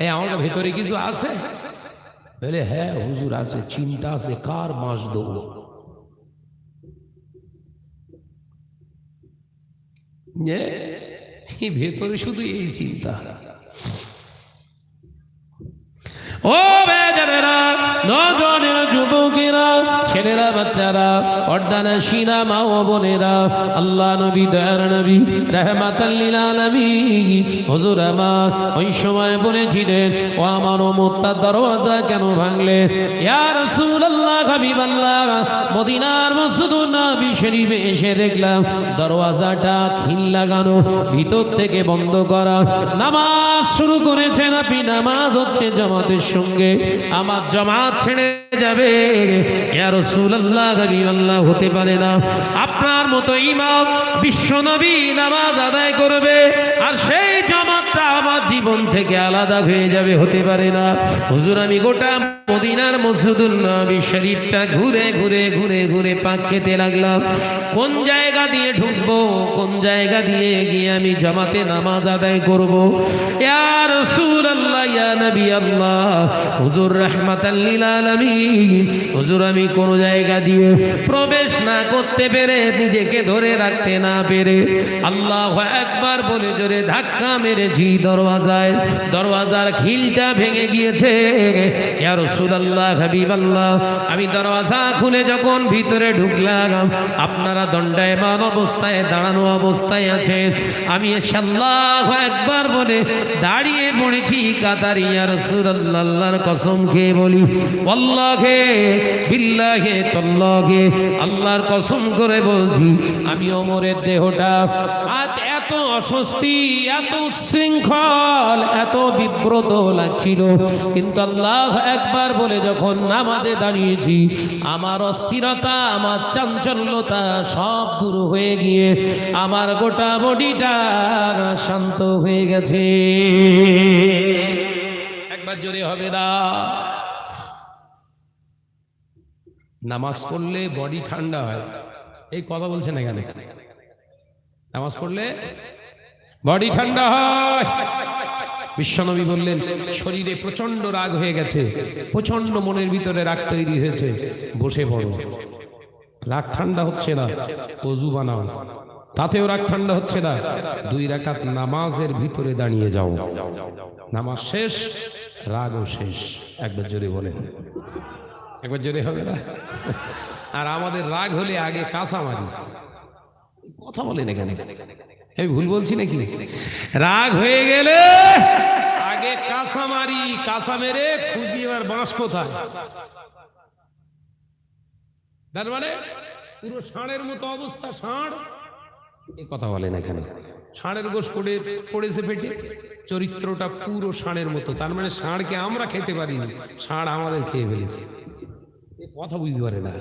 এই আমার ভেতরে কিছু আছে বলে হ্যাঁ হুজুর আছে চিন্তা আছে কার মাস দেবো যে এই ভেতরে শুধু এই চিন্তা ও বেজানেরা নজনের যুবকেরা ছেলেরা, বাচ্চারা অর্দানা সিনা মা ও বোনেরা, আল্লাহ নবী, দয়ার নবী রহমাতাল্লিল আলামিন। হুজুর আমার, ওই সময় বলেছিলেন, ও আমার মোত্তার দরওয়াজা কেন ভাঙলে? ইয়া রাসূলুল্লাহ, হাবিবাল্লাহ, মদিনার মসজিদুন নবী শরীফে এসে দেখলাম, দরওয়াজাটা খিল লাগানো, ভিতর থেকে বন্ধ করা। নামাজ শুরু করেছেন আপনি, নামাজ হচ্ছে জামাতের সঙ্গে। আমার জামাত ছেড়ে যাবে। ইয়া রাসূলুল্লাহ হাবিবাল্লাহ হতে পারে না। আপনার মতো ইমাম বিশ্বনবী নামাজ আদায় করবে আর সেই জামাতটা আমার জীবন থেকে আলাদা হয়ে যাবে, হতে পারে না। হুজুর, আমি গোটা মদিনার মসজিদুল নবী শরীফটা ঘুরে ঘুরে ঘুরে ঘুরে পাক খেতে লাগলাম। কোন জায়গা দিয়ে ঢুকবো, কোন জায়গা দিয়ে গিয়ে আমি জামাতে নামাজ আদায় করব? ইয়া রাসূলুল্লাহ নবী আল্লাহ। হুজুর রাহমাতাল্লিল আলামিন। হুজুর, আমি কোন জায়গা দিয়ে প্রবেশ না করতে পেরে নিজেকে ধরে রাখতে না পেরে আল্লাহ একবার বলে জোরে ধাক্কা মেরেছি দরওয়াজায়। দরওয়াজার খিলটা ভেঙে গিয়েছে। ইয়া রাসূলুল্লাহ, হাবিবাল্লাহ, আমি দরওয়াজা খুলে যখন ভিতরে ঢুকলাম, আপনারা দণ্ডায়মান অবস্থায়, দাঁড়ানো অবস্থায় আছেন। আমি আল্লাহ একবার বলে দাঁড়িয়ে পড়েছি কাতারি রাসূলুল্লাহর কসম আল্লাহর কসম করে বলছি, আমি ওমরের দেহটা আজ এত অস্বস্তি, এত শৃঙ্খল, এত বিব্রত লাগছিল। কিন্তু আল্লাহ একবার বলে, যখন নামাজে দাঁড়িয়েছি, আমার অস্থিরতা, আমার চাঞ্চল্যতা সব দূর হয়ে গিয়ে আমার গোটা বডিটা শান্ত হয়ে গেছে। একবার জোরে হবে না। নামাজ পড়লে বডি ঠান্ডা হয়। এই কথা বলছেন এখানে নামাজ পড়লে বডি ঠান্ডা হয়। বিশ্বনবী বললেন, শরীরে প্রচণ্ড রাগ হয়ে গেছে প্রচণ্ড মনের ভিতরে রাগ তৈরি হয়েছে, বসে পড়ো। রাগ ঠান্ডা হচ্ছে না, অজু বানাও। তাতেও রাগ ঠান্ডা হচ্ছে না। দুই রাকাত নামাজের ভিতরে দাঁড়িয়ে যাও। নামাজ শেষ রাগও শেষ। একবার জোরে বলেন। একবার জোরে হবে না? আর আমাদের রাগ হলে আগে কাঁচা মারি। কথা বলেন এখানে। আমি ভুল বলছি নাকি? রাগ হয়ে গেলে আগে কাঁচা মারি কাঁচা মেরে খুঁজি এবার বাঁশ কোথায়? মানে পুরো ষাঁড়ের মতো অবস্থা, ষাঁড়। এ কথা বলেন এখানে। ষাঁড়ের গোশ পড়ে পড়েছে পেটে। চরিত্রটা পুরো ষাঁড়ের মতো। তার মানে ষাঁড়কে আমরা খেতে পারিনি, ষাঁড় আমাদের খেয়ে ফেলেছে। এ কথা বুঝতে পারে না।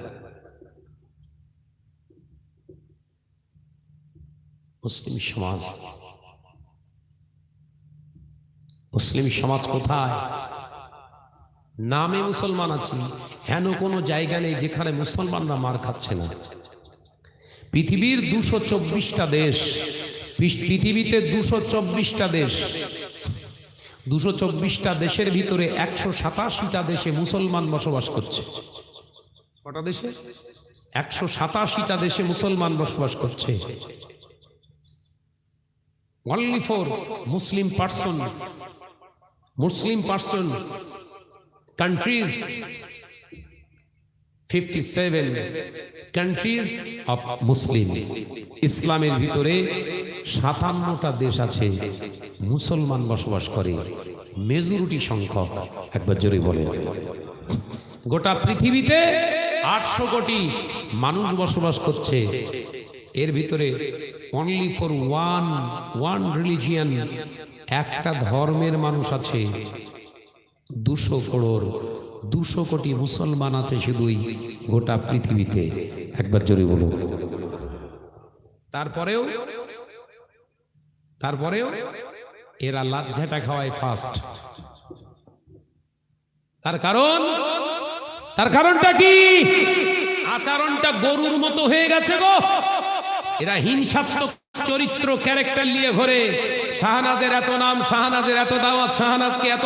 মুসলিম সমাজ। মুসলিম সমাজ কোথায়? নামে মুসলমান আছি, হেন কোনো জায়গা নেই যেখানে মুসলমানরা মার খাচ্ছে না। পৃথিবীর দুশো চব্বিশটা দেশ পৃথিবীতে দুশো চব্বিশটা দেশ। দুশো চব্বিশটা দেশের ভিতরে একশো সাতাশিটা দেশে মুসলমান বসবাস করছে। কটা দেশে? একশো সাতাশিটা দেশে মুসলমান বসবাস করছে। only for Muslim person, Muslim person countries, 57 countries of Muslim. ইসলামের ভিতরে সাতান্নটা দেশ আছে মুসলমান বসবাস করে। মেজরিটি সংখ্যক, একবার জোরে বলে। গোটা পৃথিবীতে আটশো কোটি মানুষ বসবাস করছে। এর ভিতরে only for one one religion একটা ধর্মের মানুষ আছে। দুশো করোড় দুশো কোটি মুসলমান আছে শুধুই গোটা পৃথিবীতে। একবার জোরে বলুন। তারপরেও তারপরেও এরা লাজ্জাটা খাওয়ায় ফার্স্ট তার কারণ? তার কারণটা কি? আচরণটা গরুর মতো হয়ে গেছে গো। এরা হিংসাত্মক চরিত্র ক্যারেক্টার নিয়ে ঘরে। শাহনাজের এত নাম শাহানাদের এত দাওয়াত, শাহনাজকে এত